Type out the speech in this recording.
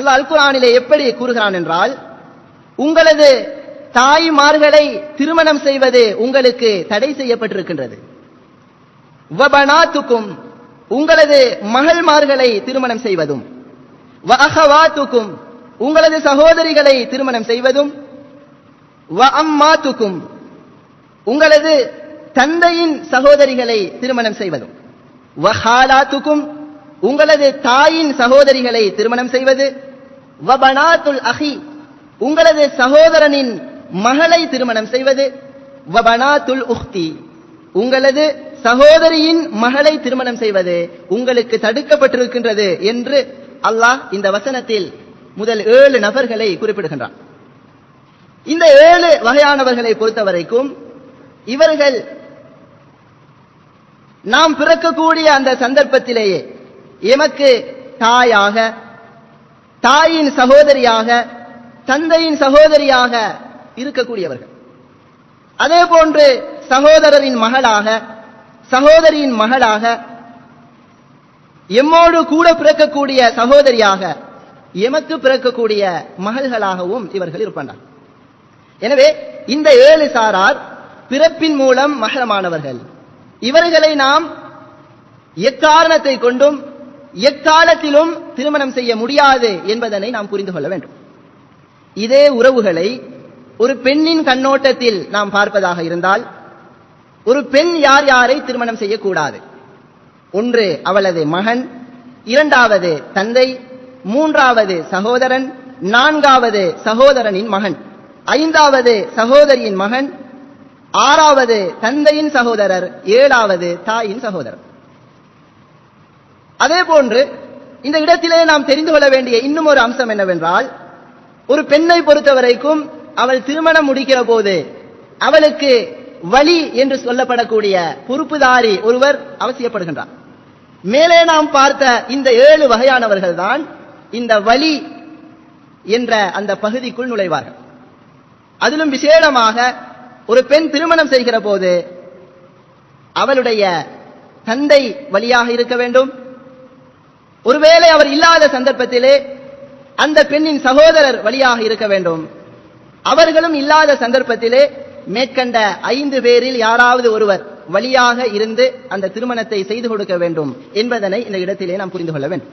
அல்லாஹ் அல்குரானிலே எப்படி கூறுகிறான் என்றால் உங்களது தாய்மார்களை திருமணம் செய்வது உங்களுக்கு தடை செய்யப்பட்டிருக்கின்றது. வபனாத்துக்கும் உங்களது மகள்மார்களை திருமணம் செய்வதும் வஹவாத்துக்கும் உங்களது சகோதரிகளை திருமணம் செய்வதும் வ அம்மாத்துக்கும் உங்களது தந்தையின் சகோதரிகளை திருமணம் செய்வதும் வஹாலாத்துக்கும் உங்களது தாயின் சகோதரிகளை திருமணம் செய்வது வபனாத்துல் அஹி உங்களது சகோதரனின் மகளை திருமணம் செய்வது. வபனாத்துல் உஹ்தி உங்களது சகோதரியின் மகளை திருமணம் செய்வது உங்களுக்கு தடுக்கப்பட்டிருக்கின்றது என்று அல்லாஹ் இந்த வசனத்தில் முதல் ஏழு நபர்களை குறிப்பிடுகின்றான். இந்த ஏழு வகையானவர்களை பொறுத்தவரைக்கும் இவர்கள் நாம் பிறக்கக்கூடிய அந்த சந்தர்ப்பத்திலேயே எமக்கு தாயாக தாயின் சகோதரியாக தந்தையின் சகோதரியாக இருக்கக்கூடியவர்கள். அதே போன்று சகோதரரின் மகளாக சகோதரியின் மகளாக எம்மோடு கூட பிறக்கக்கூடிய சகோதரியாக எமக்கு பிறக்கக்கூடிய மகள்களாகவும் இவர்கள் இருப்பார்கள். எனவே இந்த ஏழு சாரார் பிறப்பின் மூலம் மகரமானவர்கள். இவர்களை நாம் எக்காரணத்தை கொண்டும் எக்காலத்திலும் திருமணம் செய்ய முடியாது என்பதனை நாம் புரிந்து கொள்ள வேண்டும். இதே உறவுகளை ஒரு பெண்ணின் கண்ணோட்டத்தில் நாம் பார்ப்பதாக இருந்தால் ஒரு பெண் யார் யாரை திருமணம் செய்யக்கூடாது? ஒன்று அவளது மகன் இரண்டாவது தந்தை மூன்றாவது சகோதரன் நான்காவது சகோதரனின் மகன் ஐந்தாவது சகோதரியின் மகன் ஆறாவது தந்தையின் சகோதரர் ஏழாவது தாயின் சகோதரர் அதே போன்று இந்த இடத்திலே நாம் தெரிந்து கொள்ள வேண்டிய இன்னும் ஒரு அம்சம் என்னவென்றால் ஒரு பெண்ணை பொறுத்தவரைக்கும் அவள் திருமணம் முடிக்கிற போது அவளுக்கு வழி என்று சொல்லப்படக்கூடிய பொறுப்புதாரி ஒருவர் அவசியப்படுகின்றார். மேலே நாம் பார்த்த இந்த ஏழு வகையானவர்கள் தான் இந்த வழி என்ற அந்த பகுதிக்குள் நுழைவார்கள். அதிலும் விசேடமாக ஒரு பெண் திருமணம் செய்கிற போது அவளுடைய தந்தை வழியாக இருக்க வேண்டும் ஒருவேளை அவர் இல்லாத சந்தர்ப்பத்திலே அந்த பெண்ணின் சகோதரர் வழியாக இருக்க வேண்டும். அவர்களும் இல்லாத சந்தர்ப்பத்திலே மேற்கண்ட ஐந்து பேரில் யாராவது ஒருவர் வழியாக இருந்து அந்த திருமணத்தை செய்து கொடுக்க வேண்டும் என்பதனை இந்த இடத்திலே நாம் புரிந்து கொள்ள வேண்டும்.